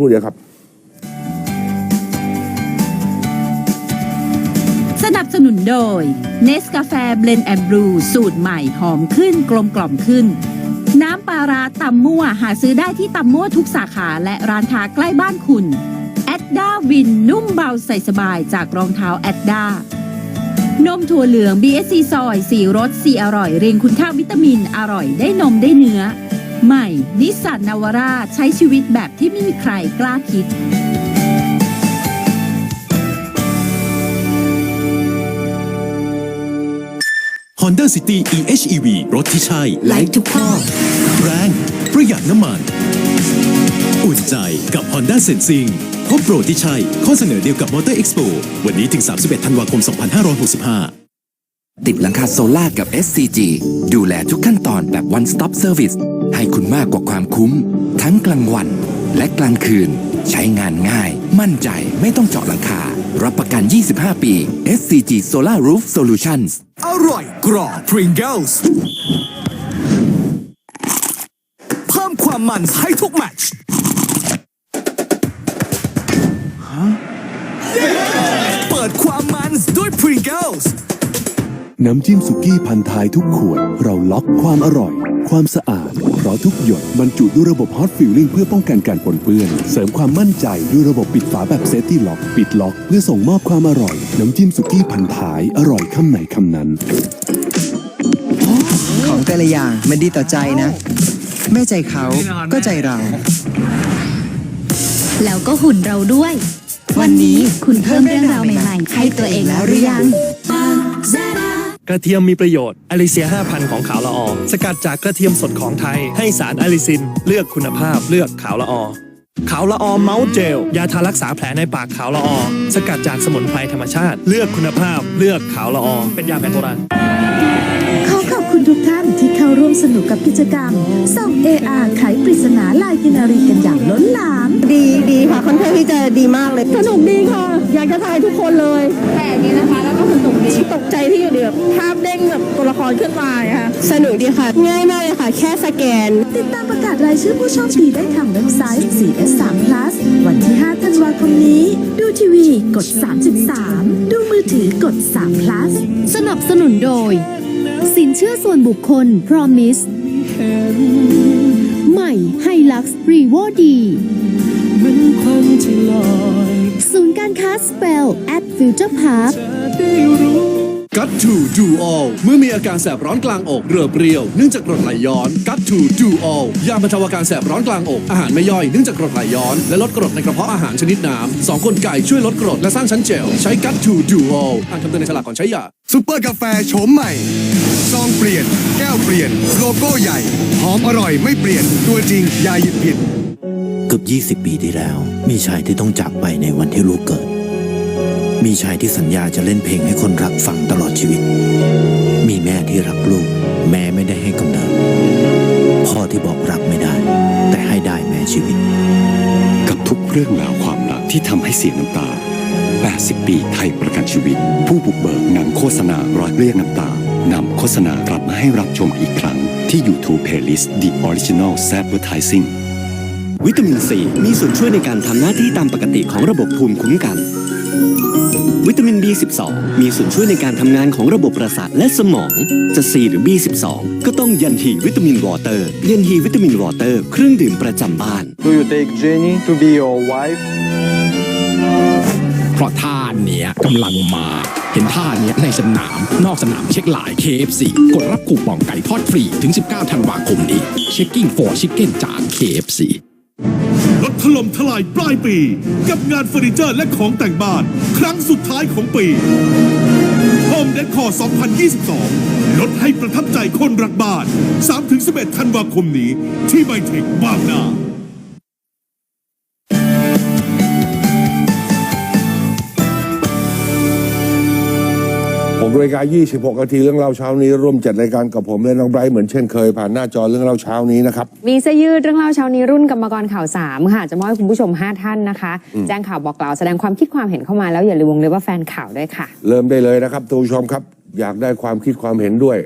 ครู่เดียวครับ สนับสนุนโดย เนสกาแฟเบลนแอนบลูสูตรใหม่หอมขึ้นกลมกล่อมขึ้น น้ำปลาราตำมั่วหาซื้อได้ที่ตำมั่วทุกสาขาและร้านค้าใกล้บ้านคุณแอดด้าวินนุ่มเบาใส่สบายจากรองเท้าแอดด้านมถั่วเหลือง BSC ซอยสีรสสีอร่อยเรียงคุณค่าวิตามินอร่อยได้นมได้เนื้อ ใหม่นิสสันนาวาร่าใช้ชีวิตแบบที่ไม่มีใครกล้าคิด Honda City eHEV รถที่ใช่ไลค์ทุกข้อแรงประหยัดน้ำมัน อุ่นใจกับ Honda Sensing พบโปรที่ใช่ ข้อเสนอเดียวกับ Motor Expo วันนี้ถึง 31 ธันวาคม 2565 ติดหลังคาโซล่ากับ SCG ดูแลทุกขั้นตอนแบบ one stop service ให้คุณมากกว่าความคุ้ม ทั้งกลางวันและกลางคืน ใช้งานง่าย มั่นใจไม่ต้องเจาะหลังคา รับประกัน 25 ปี SCG Solar Roof Solutions อร่อยกรอบ Pringles เพิ่มความมันให้ทุกแมตช์เปิดความมันด้วย Pringles น้ำจิ้มสุกี้พันท้ายทุกขวด เราล็อกความอร่อย ความสะอาด เพราะทุกหยดบรรจุด้วยระบบฮอตฟิลลิ่งเพื่อป้องกันการปนเปื้อน เสริมความมั่นใจด้วยระบบปิดฝาแบบเซฟตี้ล็อก ปิดล็อก เพื่อส่งมอบความอร่อย น้ำจิ้มสุกี้พันท้าย อร่อยคำไหนคำนั้น ของแต่ละอย่างมันดีต่อใจนะไม่ใจเขาก็ใจเรา แล้วก็หุ่นเราด้วย วันนี้คุณเพิ่มเรื่องราวใหม่ๆ ให้ตัวเองแล้วหรือยัง กระเทียมมีประโยชน์อลิเซีย5,000 ของขาวละออสกัดจากกระเทียมสดของไทย ให้สารอลิซิน เลือกคุณภาพเลือกขาวละออขาวละออเมาส์เจล ยาทารักษาแผลในปากขาวละออสกัดจากสมุนไพรธรรมชาติ เลือกคุณภาพเลือกขาวละออเป็นยาแผนโบราณขอขอบคุณทุกท่านที่เข้าร่วมสนุกกับกิจกรรมส่อง AR ไขปริศนาลายกินารีกันอย่างล้นหลาม ดีดีค่ะค่อนข้างที่จะดีมากเลย สนุกดีค่ะ อยากจะทายทุกคนเลยแปลกดีนะคะ แล้วก็สนุกดีตกใจที่อยู่เดียวภาพเด้งแบบตัวละครขึ้นมาค่ะสนุกดีค่ะ ง่ายมากเลยค่ะ แค่สแกน ติดตามประกาศรายชื่อผู้โชคดีได้ทางเว็บไซต์ CS3 Plus วันที่ 5 ธันวาคมนี้ ดูทีวีกด 33 ดูมือถือกด 3 plus สนับสนุนโดย สินเชื่อส่วนบุคคล Promise ใหม่ไฮลักซ์รีโวดีศูน ย์การค้าสเปล at Future Park Gut to do all เมื่อมีอาการแสบร้อนกลางอกเรือเปรี้ยวเนื่องจากกรดไหลย้อน Gut to do all ยาบรรเทาอาการแสบร้อนกลางอกอาหารไม่ย่อยเนื่องจากกรดไหลย้อน และลดกรดในกระเพาะอาหารชนิดน้ำสองคนไก่ช่วยลดกรดและสร้างชั้นเจลใช้ Gut to do all อ่านคำเตือนในฉลากก่อนใช้ยาซุปเปอร์กาแฟโฉมใหม่ซองเปลี่ยน แก้วเปลี่ยน โลโก้ใหญ่หอมอร่อยไม่เปลี่ยนตัวจริงอย่าหยิบผิดเกือบ20 ปีที่แล้ว มีชายที่ต้องจากไปในวันที่ลูกเกิด มีชายที่สัญญาจะเล่นเพลงให้คนรักฟังตลอดชีวิต มีแม่ที่รักลูก แม่ไม่ได้ให้กำเนิด พ่อที่บอกรักไม่ได้ แต่ให้ได้แม้ชีวิต กับทุกเรื่องราวความรักที่ทำให้เสียน้ำตา 80 ปีไทยประกันชีวิต ผู้บุกเบิกหนังโฆษณารักเรียกน้ำตานำโฆษณากลับมาให้รับชมอีกครั้ง ที่ YouTube Playlist The Original Advertising วิตามินซีมีส่วนช่วยในการทำหน้าที่ตามปกติของระบบภูมิคุ้มกัน วิตามิน B12 มีส่วนช่วยในการทำงานของระบบประสาทและสมอง จะ C หรือ B12 ก็ต้องยันฮีวิตามินวอเตอร์ ยันฮีวิตามินวอเตอร์เครื่องดื่มประจำบ้าน Do you take Jenny to be your wife เพราะท่าเนี้ยกำลังมา เห็นท่าเนี้ยในสนาม นอกสนามเช็คหลาย KFC กดรับคูปองไก่ทอดฟรีถึง 19 ธันวาคมนี้ Checking for Chicken จาก KFC ร ถล่มทลายปลายปี กับงานเฟอร์นิเจอร์และของแต่งบ้าน ครั้งสุดท้ายของปี Home Decor 2022 ลดให้ประทับใจคนรักบ้าน 3-11 ธันวาคมนี้ที่ไบเทคบางนา ผมรายการ26นาทีเรื่องเล่าเช้านี้ร่วมจัดรายการกับผมและน้องไบรท์เหมือนเช่นเคยผ่านหน้าจอเรื่องเล่าเช้านี้นะครับ มีเสื้อยืดเรื่องเล่าเช้านี้รุ่นกรรมกรข่าว 3 ค่ะ จะมอบให้คุณผู้ชม 5 ท่านนะคะ แจ้งข่าวบอกกล่าวแสดงความคิดความเห็นเข้ามาแล้วอย่าลืมวงเล็บว่าแฟนข่าวด้วยค่ะ เริ่มได้เลยนะครับทุกผู้ชมครับ อยากได้ความคิดความเห็นด้วย